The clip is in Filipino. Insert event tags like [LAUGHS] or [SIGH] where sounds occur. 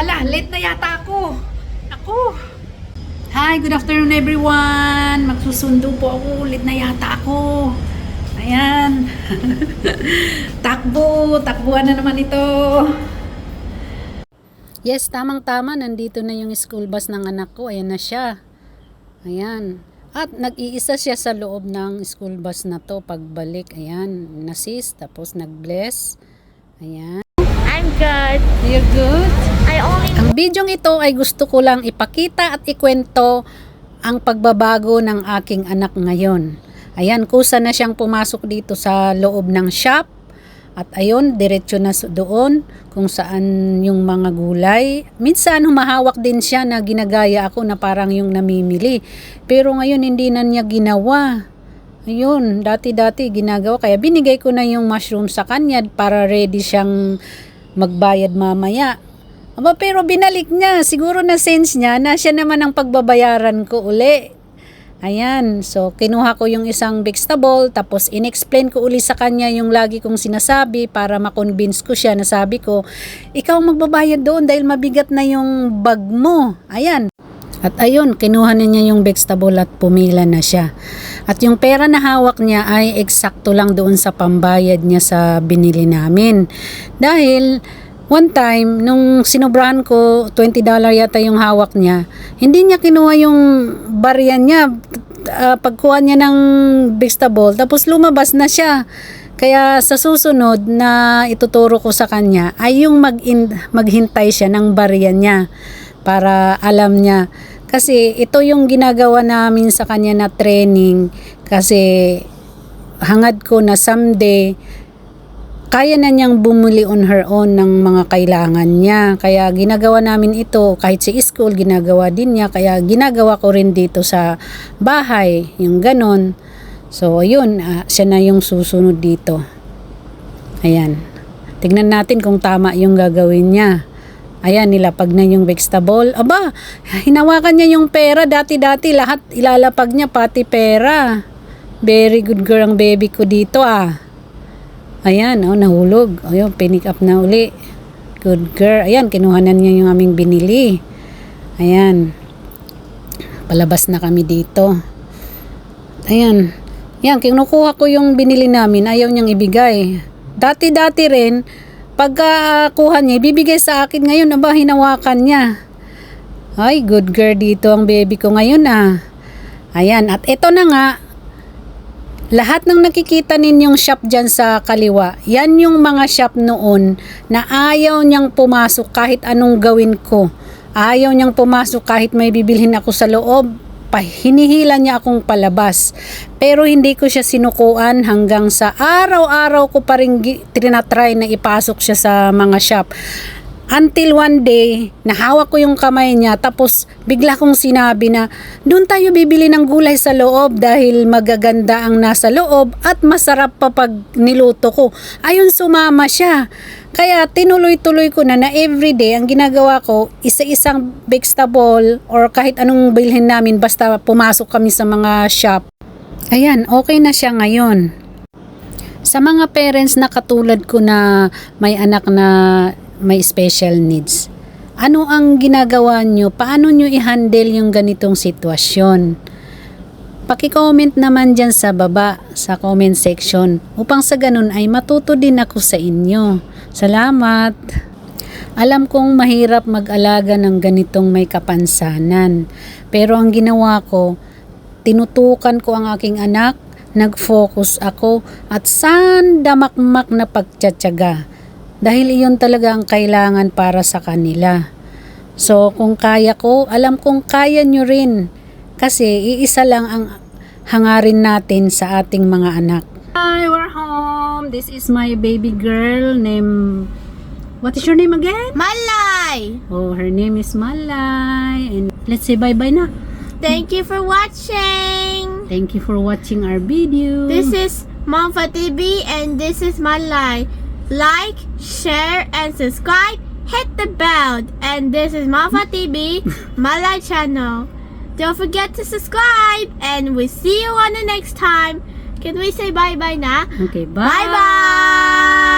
Hala, late na yata ako. Ako. Hi, good afternoon everyone. Magsusundo po ako. Late na yata ako. Ayan. [LAUGHS] takbo. Takbuhan na naman ito. Yes, tamang-tama. Nandito na yung school bus ng anak ko. Ayan na siya. Ayan. At nag-iisa siya sa loob ng school bus na to pagbalik. Ayan. Nasis, tapos nag-bless. Ayan. I'm good. You're good? Ang bidyong ito ay gusto ko lang ipakita at ikwento ang pagbabago ng aking anak ngayon. Ayan, kusa na siyang pumasok dito sa loob ng shop. At ayun, diretso na doon kung saan yung mga gulay. Minsan humahawak din siya na ginagaya ako na parang yung namimili. Pero ngayon hindi na niya ginawa. Ayun, dati-dati ginagawa. Kaya binigay ko na yung mushroom sa kanya para ready siyang magbayad mamaya. Aba, pero binalik niya. Siguro na sense niya na siya naman ang pagbabayaran ko uli. Ayan, so kinuha ko yung isang vegetable tapos inexplain ko uli sa kanya yung lagi kong sinasabi para makonvince ko siya na sabi ko, ikaw magbabayad doon dahil mabigat na yung bag mo. Ayan. At ayun, kinuha na niya yung vegetable at pumila na siya. At yung pera na hawak niya ay eksakto lang doon sa pambayad niya sa binili namin. Dahil one time, nung sinobrahan ko, $20 yata yung hawak niya, hindi niya kinuha yung barya niya. Ah, pagkuha niya ng vegetable, tapos lumabas na siya. Kaya sa susunod na ituturo ko sa kanya ay yung mag maghintay siya ng barya niya para alam niya. Kasi ito yung ginagawa namin sa kanya na training kasi hangad ko na someday kaya na niyang bumili on her own ng mga kailangan niya. Kaya ginagawa namin ito kahit sa school, ginagawa din niya. Kaya ginagawa ko rin dito sa bahay, yung ganon. So, yun, ah, siya na yung susunod dito. Ayan. Tignan natin kung tama yung gagawin niya. Ayan, nilapag na yung vegetable. Aba, hinawakan niya yung pera. Dati-dati lahat ilalapag niya, pati pera. Very good girl ang baby ko dito ah. Ayan, oh, nahulog. Ayun, pinick up na uli. Good girl. Ayan, kinuhanan niya yung aming binili. Ayan. Palabas na kami dito. Ayan. Yan, kinukuha ko yung binili namin. Ayaw niyang ibigay. Dati-dati rin, pagka kuha niya, ibibigay sa akin ngayon. Aba, hinawakan niya. Ay, good girl dito ang baby ko ngayon ah. Ayan, at ito na nga, lahat ng nakikita ninyong shop dyan sa kaliwa, yan yung mga shop noon na ayaw niyang pumasok kahit anong gawin ko. Ayaw niyang pumasok kahit may bibilhin ako sa loob. Hinihila niya akong palabas. Pero hindi ko siya sinukuan hanggang sa araw-araw ko pa rin tinatry na ipasok siya sa mga shop. Until one day, nahawak ko yung kamay niya tapos bigla kong sinabi na doon tayo bibili ng gulay sa loob dahil magaganda ang nasa loob at masarap pa pag niluto ko. Ayun sumama siya. Kaya tinuloy-tuloy ko na na everyday ang ginagawa ko isa-isang vegetable or kahit anong bilhin namin basta pumasok kami sa mga shop. Ayan, okay na siya ngayon. Sa mga parents na katulad ko na may anak na may special needs, ano ang ginagawa nyo? Paano nyo i-handle yung ganitong sitwasyon? Paki-comment naman dyan sa baba, sa comment section, upang sa ganun ay matuto din ako sa inyo. Salamat! Alam kong mahirap mag-alaga ng ganitong may kapansanan. Pero ang ginawa ko, tinutukan ko ang aking anak, nag-focus ako, at saan damakmak na pagtsatsaga. Dahil iyon talaga ang kailangan para sa kanila. So, kung kaya ko, alam kong kaya nyo rin. Kasi iisa lang ang hangarin natin sa ating mga anak. Hi, we're home. This is my baby girl named... What is your name again? Malay. Oh, her name is Malay. And let's say bye-bye na. Thank you for watching. Thank you for watching our video. This is Momfa TV and this is Malay. Like, share, and subscribe. Hit the bell. And this is Momfa TV, [LAUGHS] Malay channel. Don't forget to subscribe and we see you on the next time. Can we say bye-bye na? Okay, bye. Bye-bye.